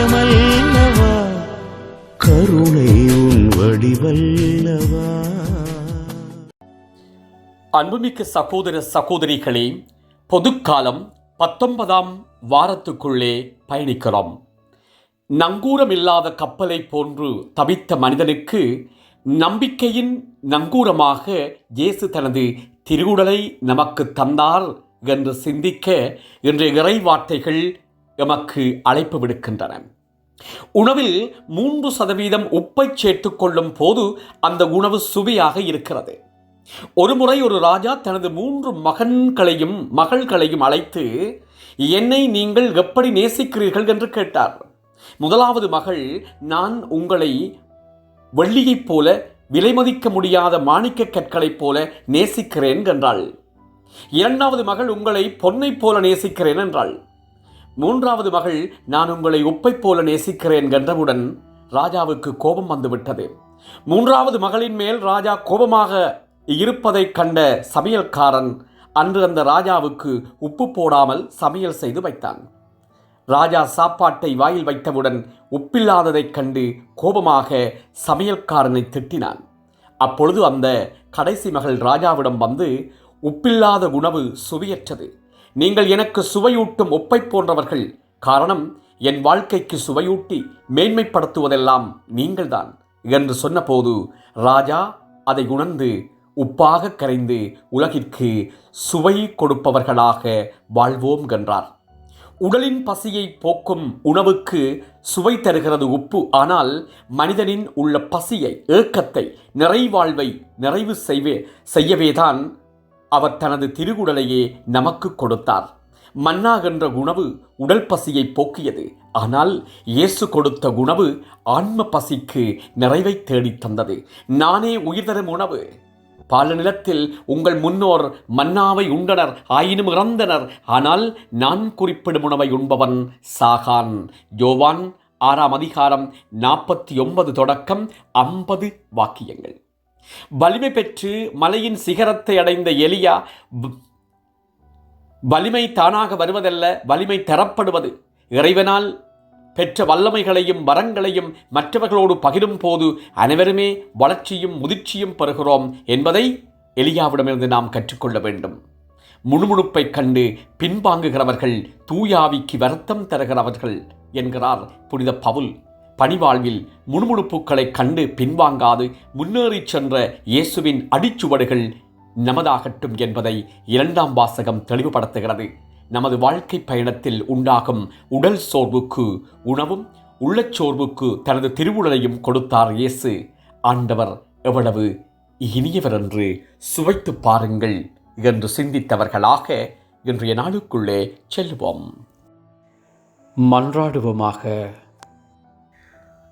தெய்வீகமயமல்லவா கருணை உன் வடிவல்லவா? அன்புமிக்க சகோதர சகோதரிகளே பொதுக்காலம் பத்தொன்பதாம் வாரத்துக்குள்ளே பயணிக்கிறோம். நங்கூரமில்லாத கப்பலை போன்று தவித்த மனிதனுக்கு நம்பிக்கையின் நங்கூரமாக இயேசு தனது திருவுடலை நமக்கு தந்தார் என்று சிந்திக்க இன்றைய இறை வார்த்தைகள் எமக்கு அழைப்பு விடுக்கின்றன. உணவில் மூன்று சதவீதம் உப்பை சேர்த்துக் கொள்ளும் போது அந்த உணவு சுவையாக இருக்கிறது. ஒருமுறை ஒரு ராஜா தனது மூன்று மகன்களையும் மகள்களையும் அழைத்து என்னை நீங்கள் எப்படி நேசிக்கிறீர்கள்? என்று கேட்டார். முதலாவது மகள் நான் உங்களை வெள்ளியைப் போல விலைமதிக்க முடியாத மாணிக்க கற்களைப் போல நேசிக்கிறேன் என்றாள். இரண்டாவது மகள் உங்களை பொன்னைப் போல நேசிக்கிறேன் என்றாள். மூன்றாவது மகள் நான் உங்களை உப்பை போல நேசிக்கிறேன் என்றவுடன் ராஜாவுக்கு கோபம் வந்துவிட்டது. மூன்றாவது மகளின் மேல் ராஜா கோபமாக இருப்பதைக் கண்ட சமையல்காரன் அன்று அந்த ராஜாவுக்கு உப்பு போடாமல் சமையல் செய்து வைத்தான். ராஜா சாப்பாட்டை வாயில் வைத்தவுடன் உப்பில்லாததைக் கண்டு கோபமாக சமையல்காரனை திட்டினான். அப்பொழுது அந்த கடைசி மகள் ராஜாவிடம் வந்து உப்பில்லாத உணவு சுவையற்றது. நீங்கள் எனக்கு சுவையூட்டும் ஒப்பை போன்றவர்கள். காரணம் என் வாழ்க்கைக்கு சுவையூட்டி மேன்மைப்படுத்துவதெல்லாம் நீங்கள்தான் என்று சொன்னபோது ராஜா அதை உணர்ந்து உப்பாக கரைந்து உலகிற்கு சுவை கொடுப்பவர்களாக வாழ்வோம் என்றார் உடலின் பசியை போக்கும் உணவுக்கு சுவை தருகிறது உப்பு. ஆனால் மனிதனின் உள்ள பசியை ஏக்கத்தை நிறைவாழ்வை நிறைவு செய்வே செய்யவேதான் அவர் தனது திருகுடலையே நமக்கு கொடுத்தார். மன்னாகின்ற உணவு உடல் பசியை போக்கியது. ஆனால் இயேசு கொடுத்த உணவு ஆன்ம பசிக்கு நிறைவை தேடித் தந்தது. நானே உயிர் தரும் உணவு. பால நிலத்தில் உங்கள் முன்னோர் மன்னாவை உண்டனர் ஆயினும் இறந்தனர். ஆனால் நான் குறிப்பிடும் உணவை உண்பவன் சாகான். யோவான் ஆறாம் அதிகாரம் நாற்பத்தி ஒன்பது தொடக்கம் ஐம்பது வாக்கியங்கள். வலிமை பெற்று மலையின் சிகரத்தை அடைந்த எலியா வலிமை தானாக வருவதல்ல வலிமை தரப்படுவது. இறைவனால் பெற்ற வல்லமைகளையும் வரங்களையும் மற்றவர்களோடு பகிரும் போது அனைவருமே வளர்ச்சியும் முதிர்ச்சியும் பெறுகிறோம் என்பதை எலியாவிடமிருந்து நாம் கற்றுக்கொள்ள வேண்டும். முணுமுணுப்பைக் கண்டு பின்வாங்குகிறவர்கள் தூயாவிக்கு வருத்தம் தருகிறவர்கள் என்கிறார் புனித பவுல். பணிவாழ்வில் முணுமுணுப்புகளை கண்டு பின்வாங்காது முன்னேறிச் சென்ற இயேசுவின் அடிச்சுவடுகள் நமதாகட்டும் என்பதை இரண்டாம் வாசகம் தெளிவுபடுத்துகிறது. நமது வாழ்க்கை பயணத்தில் உண்டாகும் உடல் சோர்வுக்கு உணவும் உள்ளச் சோர்வுக்கு தனது திருவுடலையும் கொடுத்தார் இயேசு. ஆண்டவர் எவ்வளவு இனியவர் என்று சுவைத்து பாருங்கள் என்று சிந்தித்தவர்களாக இன்றைய நாளுக்குள்ளே செல்வோம். மன்றாடுவோமாக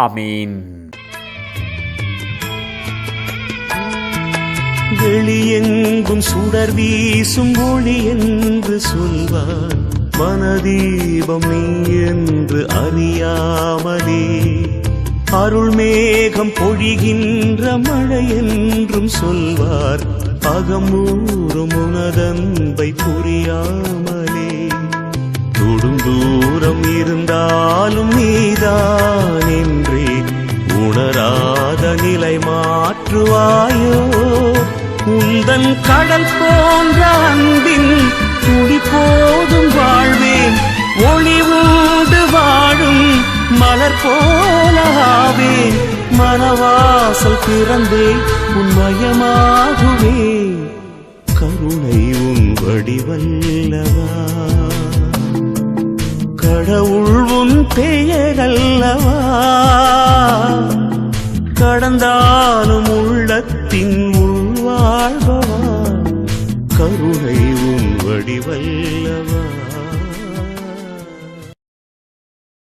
அமீன் வெளியெங்கும் சுடர் வீசும் ஒளி என்று சொல்வார். மனதீபம் நீ என்று அறியாமலே. அருள் மேகம் பொழிகின்ற மழை என்றும் சொல்வார். அகமூறும் உனதன்பை புரியாமலே. தொடும் தூரம் இரு கடல் போன்ற அன்பின் துடி போதும் வாழ்வேன் ஒளி உண்டு வாழும் மலர் போலாவே மனவாசல் பிறந்தே உண்மயமாகுவே கருணை உன் வடிவல்லவா. கடவுள் உன் பெயரல்லவா. கடந்தாலும் உள்ளத்தின் உள்வாழ்பவா. கருணை உன் வடிவல்லவா?